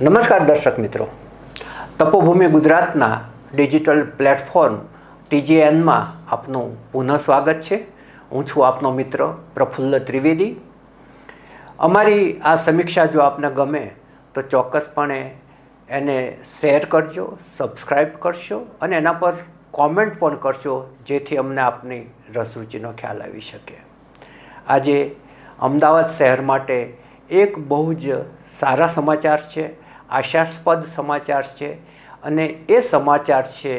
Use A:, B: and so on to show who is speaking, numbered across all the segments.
A: નમસ્કાર દર્શક મિત્રો. તપોભૂમિ ગુજરાતના ડિજિટલ પ્લેટફોર્મ ટીજીએનમાં આપનું પુનઃ સ્વાગત છે. હું છું આપનો મિત્ર પ્રફુલ્લ ત્રિવેદી. અમારી આ સમીક્ષા જો આપને ગમે તો ચોક્કસપણે એને શેર કરજો સબસ્ક્રાઈબ કરશો અને એના પર કોમેન્ટ પણ કરશો જેથી અમને આપની રસરૂચિનો ખ્યાલ આવી શકે. આજે અમદાવાદ શહેર માટે એક બહુ જ સારા સમાચાર છે. આશાસ્પદ સમાચાર છે અને એ સમાચાર છે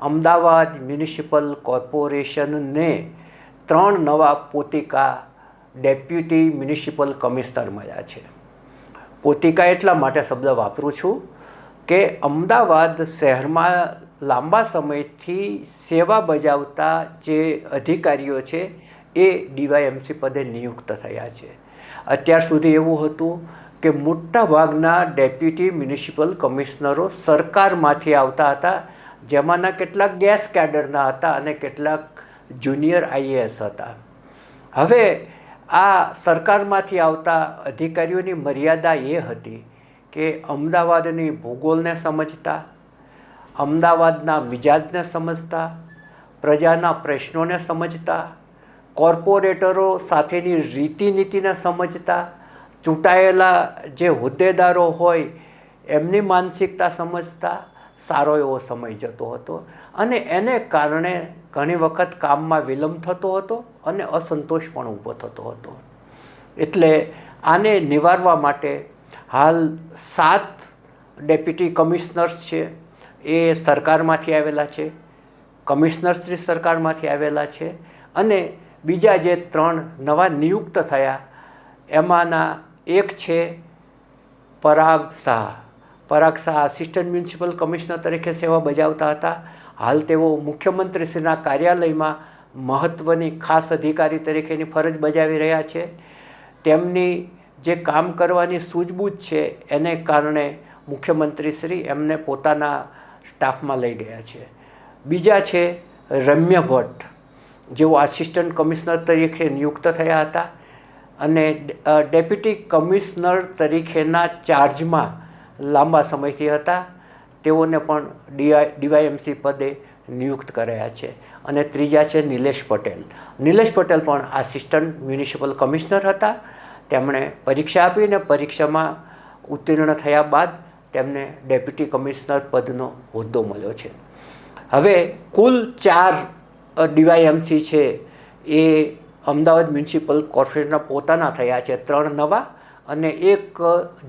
A: અમદાવાદ મ્યુનિસિપલ કોર્પોરેશનને ત્રણ નવા પોતિકા ડેપ્યુટી મ્યુનિસિપલ કમિશનર મળ્યા છે. પોતિકા એટલા માટે શબ્દ વાપરું છું કે અમદાવાદ શહેરમાં લાંબા સમયથી સેવા બજાવતા જે અધિકારીઓ છે એ ડીવાયએમસી પદે નિયુક્ત થયા છે. અત્યાર સુધી એવું હતું કે મોટા ભાગના ડેપ્યુટી મ્યુનિસિપલ કમિશનરો સરકારમાંથી આવતા હતા, જેમાંના કેટલાક ગેસ કેડરના હતા અને કેટલાક જુનિયર આઈએએસ હતા. હવે આ સરકારમાંથી આવતા અધિકારીઓની મર્યાદા એ હતી કે અમદાવાદની ભૂગોળને સમજતા, અમદાવાદના મિજાજને સમજતા, પ્રજાના પ્રશ્નોને સમજતા, કોર્પોરેટરો સાથેની રીતિનીતિને સમજતા ચૂંટાયેલા જે હોદ્દેદારો હોય, એમની માનસિકતા સમજતા સારો એવો સમય જતો હતો અને એને કારણે ઘણી વખત કામમાં વિલંબ થતો હતો અને અસંતોષ પણ ઊભો થતો હતો. એટલે આને નિવારવા માટે હાલ સાત ડેપ્યુટી કમિશનર્સ છે, એ સરકારમાંથી આવેલા છે કમિશનરશ્રી સરકારમાંથી આવેલા છે અને બીજા જે ત્રણ નવા નિયુક્ત થયા, એમાંના એક છે Parag Shah Parag Shah assistant municipal commissioner તરીકે સેવા બજાવતા હતા. હાલ તેઓ મુખ્યમંત્રીશ્રીના કાર્યાલયમાં મહત્ત્વની ખાસ અધિકારી તરીકેની ફરજ બજાવી રહ્યા છે. તેમની જે કામ કરવાની સૂઝબૂછ છે, એને કારણે મુખ્યમંત્રીશ્રી એમને પોતાના સ્ટાફમાં લઈ ગયા છે. બીજા છે રમ્ય ભટ્ટ, જેઓ આસિસ્ટન્ટ કમિશનર તરીકે નિયુક્ત થયા હતા. અને ડેપ્યુટી કમિશનર તરીકેના ચાર્જમાં લાંબા સમયથી હતા. તેઓને પણ ડીઆઈ, ડીવાયએમસી પદે નિયુક્ત કરાયા છે. અને ત્રીજા છે નિલેશ પટેલ. નિલેશ પટેલ પણ આસિસ્ટન્ટ મ્યુનિસિપલ કમિશનર હતા. તેમણે પરીક્ષા આપી અને પરીક્ષામાં ઉત્તીર્ણ થયા બાદ તેમને ડેપ્યુટી કમિશનર પદનો હોદ્દો મળ્યો છે. હવે કુલ ચાર ડીવાયએમસી છે એ અમદાવાદ મ્યુનિસિપલ કોર્પોરેશનના પોતાના થયા છે ત્રણ નવા અને એક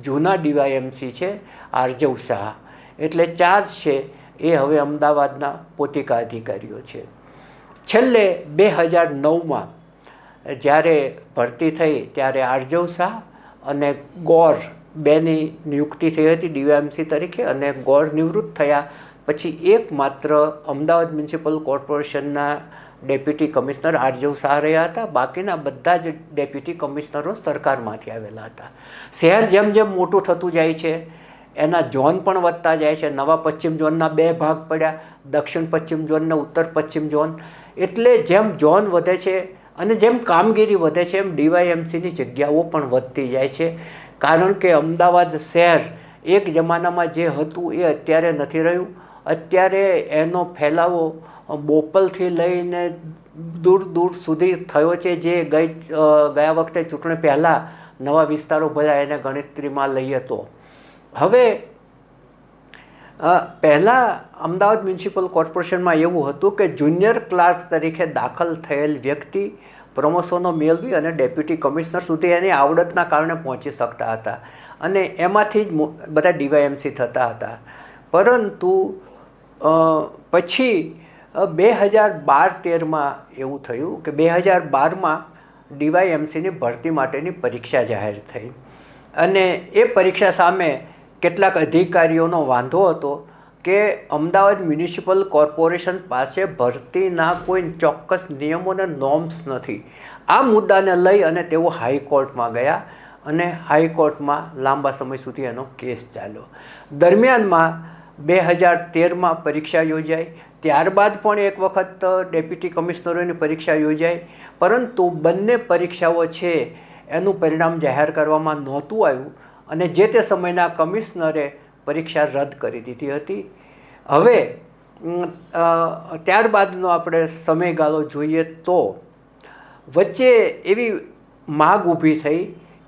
A: જૂના ડીવાયએમસી છે આરજવ શાહ એટલે ચાર છે એ હવે અમદાવાદના પોતિકા અધિકારીઓ છે. છેલ્લે બે હજાર નવમાં જ્યારે ભરતી થઈ ત્યારે આરજવ શાહ અને ગોર બેની નિયુક્તિ થઈ હતી ડીવાયએમસી તરીકે અને ગોર નિવૃત્ત થયા. પછી એકમાત્ર અમદાવાદ મ્યુનિસિપલ કોર્પોરેશનના ડેપ્યુટી કમિશનર આરજવ શાહ રહ્યા હતા. બાકીના બધા જ ડેપ્યુટી કમિશનરો સરકારમાંથી આવેલા હતા. શહેર જેમ જેમ મોટું થતું જાય છે, એના ઝોન પણ વધતા જાય છે. નવા પશ્ચિમ ઝોનના બે ભાગ પડ્યા, દક્ષિણ પશ્ચિમ ઝોન ને ઉત્તર પશ્ચિમ ઝોન. એટલે જેમ ઝોન વધે છે અને જેમ કામગીરી વધે છે, એમ ડીવાયએમસીની જગ્યાઓ પણ વધતી જાય છે. કારણ કે અમદાવાદ શહેર એક જમાનામાં જે હતું એ અત્યારે નથી રહ્યું. અત્યારે એનો ફેલાવો બોપલથી લઈને દૂર દૂર સુધી થયો છે જે ગઈ ગયા વખતે ચૂંટણી પહેલાં નવા વિસ્તારો ભર્યા એને ગણતરીમાં લઈએ તો. હવે પહેલાં અમદાવાદ મ્યુનિસિપલ કોર્પોરેશનમાં એવું હતું કે જુનિયર ક્લાર્ક તરીકે દાખલ થયેલ વ્યક્તિ પ્રમોશનો મેળવી અને ડેપ્યુટી કમિશનર સુધી એની આવડતના કારણે પહોંચી શકતા હતા. અને એમાંથી જ બધા ડીવાયએમસી થતા હતા. પરંતુ પછી બે હજાર બાર તેરમાં એવું થયું કે બે હજાર બારમાં ડીવાયએમસીની ભરતી માટેની પરીક્ષા જાહેર થઈ. અને એ પરીક્ષા સામે કેટલાક અધિકારીઓનો વાંધો હતો કે અમદાવાદ મ્યુનિસિપલ કોર્પોરેશન પાસે ભરતીના કોઈ ચોક્કસ નિયમો નોર્મ્સ નથી. આ મુદ્દાને લઈ અને તેઓ હાઈકોર્ટમાં ગયા અને હાઈકોર્ટમાં લાંબા સમય સુધી એનો કેસ ચાલ્યો. દરમિયાનમાં બે હજાર તેરમાં પરીક્ષા યોજાઈ. ત્યારબાદ પણ એક વખત ડેપ્યુટી કમિશનરોની પરીક્ષા યોજાઈ. પરંતુ બંને પરીક્ષાઓ છે, એનું પરિણામ જાહેર કરવામાં નહોતું આવ્યું અને જે તે સમયના કમિશનરે પરીક્ષા રદ કરી દીધી હતી. હવે ત્યારબાદનો આપણે સમયગાળો જોઈએ તો, વચ્ચે એવી માગ ઊભી થઈ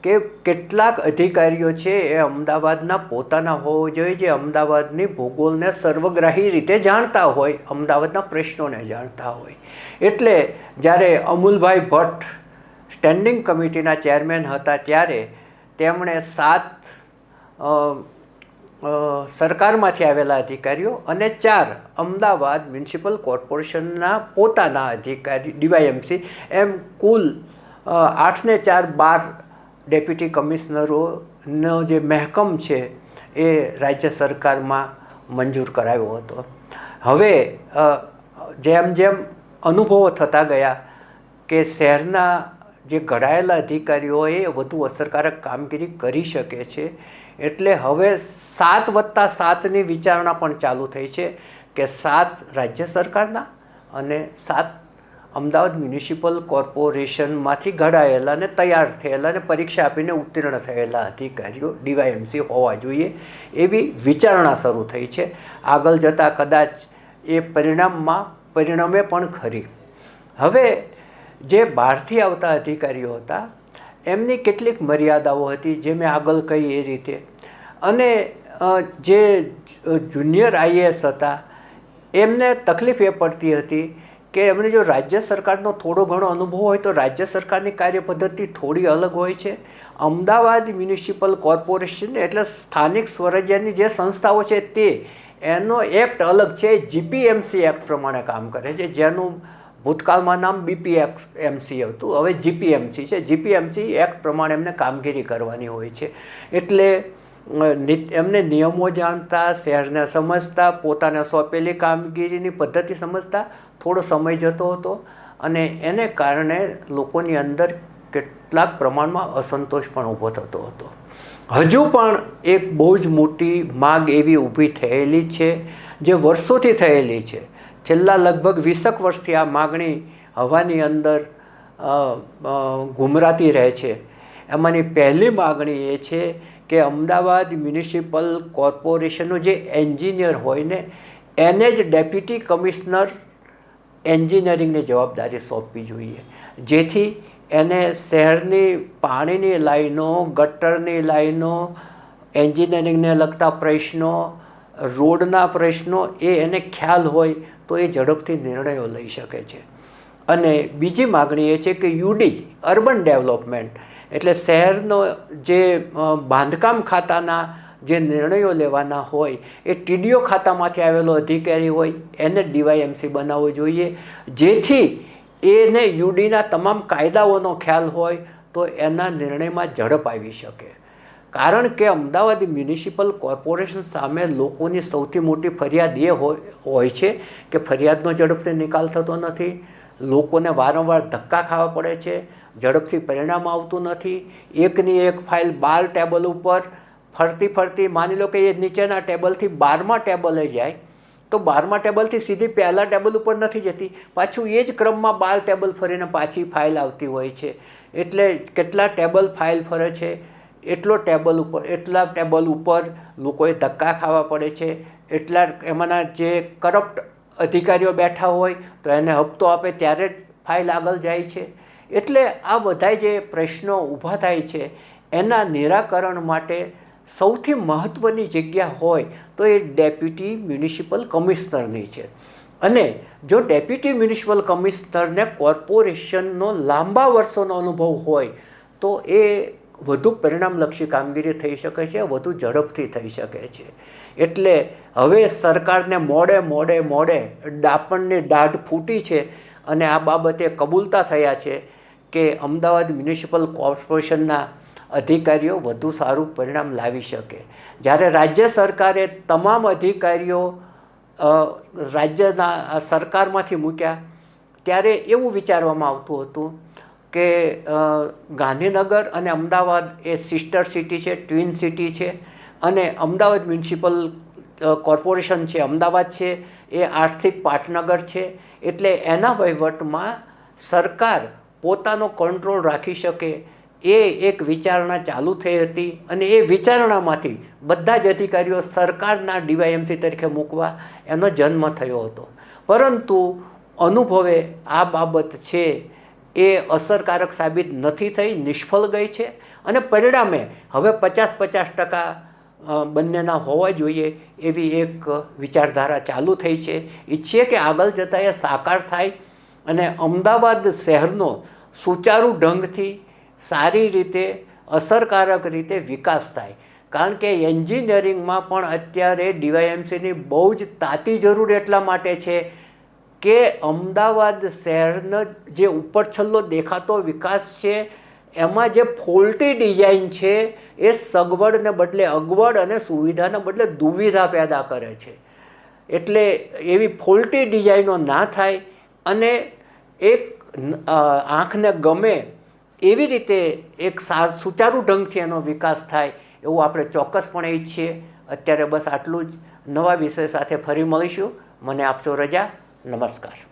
A: કે કેટલાક અધિકારીઓ છે એ અમદાવાદના પોતાના હોવો જોઈએ, જે અમદાવાદની ભૂગોળને સર્વગ્રાહી રીતે જાણતા હોય, અમદાવાદના પ્રશ્નોને જાણતા હોય. એટલે જ્યારે અમુલભાઈ ભટ્ટ સ્ટેન્ડિંગ કમિટીના ચેરમેન હતા ત્યારે તેમણે સાત સરકારમાંથી આવેલા અધિકારીઓ અને ચાર અમદાવાદ મ્યુનિસિપલ કોર્પોરેશનના પોતાના અધિકારી, ડીવાયએમસી એમ કુલ આઠને ચાર બાર ડેપ્યુટી કમિશનરોનો જે મહેકમ છે એ રાજ્ય સરકારમાં મંજૂર કરાવ્યો હતો. હવે જેમ જેમ અનુભવો થતા ગયા કે શહેરના જે ઘડાયેલા અધિકારીઓ એ વધુ અસરકારક કામગીરી કરી શકે છે, એટલે હવે સાત વત્તા સાતની વિચારણા પણ ચાલુ થઈ છે કે સાત રાજ્ય સરકારના અને સાત અમદાવાદ મ્યુનિસિપલ કોર્પોરેશનમાંથી ઘડાયેલા અને તૈયાર થયેલા અને પરીક્ષા આપીને ઉત્તીર્ણ થયેલા અધિકારીઓ ડીવાયએમસી હોવા જોઈએ એવી વિચારણા શરૂ થઈ છે. આગળ જતાં કદાચ એ પરિણામમાં પરિણમે પણ ખરી. હવે જે બહારથી આવતા અધિકારીઓ હતા, એમની કેટલીક મર્યાદાઓ હતી જે મેં આગળ કહી એ રીતે. અને જે જુનિયર આઈએએસ હતા, એમને તકલીફ એ પડતી હતી કે એમને જો રાજ્ય સરકારનો થોડો ઘણો અનુભવ હોય તો રાજ્ય સરકારની કાર્યપદ્ધતિ થોડી અલગ હોય છે. અમદાવાદ મ્યુનિસિપલ કોર્પોરેશન એટલે સ્થાનિક સ્વરાજ્યની જે સંસ્થાઓ છે તે, એનો એક્ટ અલગ છે. જીપીએમસી એક્ટ પ્રમાણે કામ કરે છે. જેનું ભૂતકાળમાં નામ બીપી એમસી હતું. હવે જીપીએમસી છે. જીપીએમસી એક્ટ પ્રમાણે એમને કામગીરી કરવાની હોય છે. એટલે એમને નિયમો જાણતા શહેરને સમજતા પોતાને સોંપેલી કામગીરીની પદ્ધતિ સમજતા થોડો સમય જતો હતો અને એને કારણે લોકોની અંદર કેટલાક પ્રમાણમાં અસંતોષ પણ ઊભો થતો હતો. હજુ પણ એક બહુ જ મોટી માગ એવી ઊભી થયેલી છે જે વર્ષોથી થયેલી છે. છેલ્લા લગભગ વીસક વર્ષથી આ માગણી હવાની અંદર અ, રહે છે. એમાંની પહેલી માગણી એ છે કે અમદાવાદ મ્યુનિસિપલ કોર્પોરેશનનો જે એન્જિનિયર હોય ને, એને જ ડેપ્યુટી કમિશનર એન્જિનિયરિંગની જવાબદારી સોંપવી જોઈએ. જેથી એને શહેરની પાણીની લાઈનો, ગટરની લાઈનો, એન્જિનિયરિંગને લગતા પ્રશ્નો, રોડના પ્રશ્નો એ એને ખ્યાલ હોય તો એ ઝડપથી નિર્ણયો લઈ શકે છે. અને બીજી માગણી એ છે કે યુડી, અર્બન ડેવલપમેન્ટ એટલે શહેરનો જે બાંધકામ ખાતાના જે નિર્ણયો લેવાના હોય, એ ટીડીઓ ખાતામાંથી આવેલો અધિકારી હોય, એને ડીવાયએમસી બનાવવો જોઈએ. જેથી એને યુડીના તમામ કાયદાઓનો ખ્યાલ હોય, તો એના નિર્ણયમાં ઝડપ આવી શકે. કારણ કે અમદાવાદ મ્યુનિસિપલ કોર્પોરેશન સામે લોકોની સૌથી મોટી ફરિયાદ એ હોય છે કે ફરિયાદનો ઝડપથી નિકાલ થતો નથી. લોકોને વારંવાર ધક્કા ખાવા પડે છે. ઝડપથી પરિણામ આવતું નથી. એકની એક ફાઇલ બાર ટેબલ ઉપર ફરતી ફરતી માની લો કે એ નીચેના ટેબલથી બારમા ટેબલે જાય, તો બારમા ટેબલથી સીધી પહેલાં ટેબલ ઉપર નથી જતી. પાછું એ જ ક્રમમાં બાર ટેબલ ફરીને પાછી ફાઇલ આવતી હોય છે. એટલે કેટલા ટેબલ ફાઇલ ફરે છે? એટલો ટેબલ ઉપર, એટલા ટેબલ ઉપર લોકોએ ધક્કા ખાવા પડે છે. એટલા એમાંના જે કરપ્ટ અધિકારીઓ બેઠા હોય તો એને હપ્તો આપે, ત્યારે જ ફાઇલ આગળ જાય છે. એટલે આ બધા જે પ્રશ્નો ઊભા થાય છે, એના નિરાકરણ માટે સૌથી મહત્ત્વની જગ્યા હોય તો એ ડેપ્યુટી મ્યુનિસિપલ કમિશનરની છે. અને જો ડેપ્યુટી મ્યુનિસિપલ કમિશનરને કોર્પોરેશનનો લાંબા વર્ષોનો અનુભવ હોય, તો એ વધુ પરિણામલક્ષી કામગીરી થઈ શકે છે, વધુ ઝડપથી થઈ શકે છે. એટલે હવે સરકારને મોડે મોડે મોડે ડાપણની દાઢ ફૂટી છે અને આ બાબતે કબૂલતા થયા છે કે અમદાવાદ મ્યુનિસિપલ કોર્પોરેશનના અધિકારીઓ વધુ સારું પરિણામ લાવી શકે. જ્યારે રાજ્ય સરકારે તમામ અધિકારીઓ રાજ્યના સરકારમાંથી મૂક્યા, ત્યારે એવું વિચારવામાં આવતું હતું કે ગાંધીનગર અને અમદાવાદ એ સિસ્ટર સિટી છે, ટ્વિન સિટી છે અને અમદાવાદ મ્યુનિસિપલ કોર્પોરેશન છે, અમદાવાદ છે, એ આર્થિક પાટનગર છે. એટલે એના વહીવટમાં સરકાર પોતાનો કંટ્રોલ રાખી શકે. એ એક વિચારણા ચાલુ થઈ હતી અને એ વિચારણામાંથી બધા જ અધિકારીઓ સરકારના ડીવાયએમસી તરીકે મૂકવા એનો જન્મ થયો હતો. પરંતુ અનુભવે આ બાબત છે એ અસરકારક સાબિત નથી થઈ, નિષ્ફળ ગઈ છે અને પરિણામે હવે પચાસ પચાસ ટકા બંનેના હોવા જોઈએ એવી એક વિચારધારા ચાલુ થઈ છે. ઈચ્છીએ કે આગળ જતાં એ સાકાર થાય અને અમદાવાદ શહેરનો સુચારુ ઢંગથી સારી રીતે, અસરકારક રીતે વિકાસ થાય. કારણ કે એન્જિનિયરિંગમાં પણ અત્યારે ડીવાયએમસીની બહુ જ તાતી જરૂર એટલા માટે છે કે અમદાવાદ શહેરનો જે ઉપર છલ્લો દેખાતો વિકાસ છે, એમાં જે ફોલ્ટી ડિઝાઇન છે, એ સગવડને બદલે અગવડ અને સુવિધાને બદલે દુવિધા પેદા કરે છે. એટલે એવી ફોલ્ટી ડિઝાઇનો ના થાય અને એક આંખને ગમે એવી રીતે એક સા, સુચારુ ઢંગથી એનો વિકાસ થાય એવું આપણે ચોક્કસપણે ઈચ્છીએ. અત્યારે બસ આટલું જ. નવા વિષય સાથે ફરી મળીશું. મને આપશો રજા. નમસ્કાર.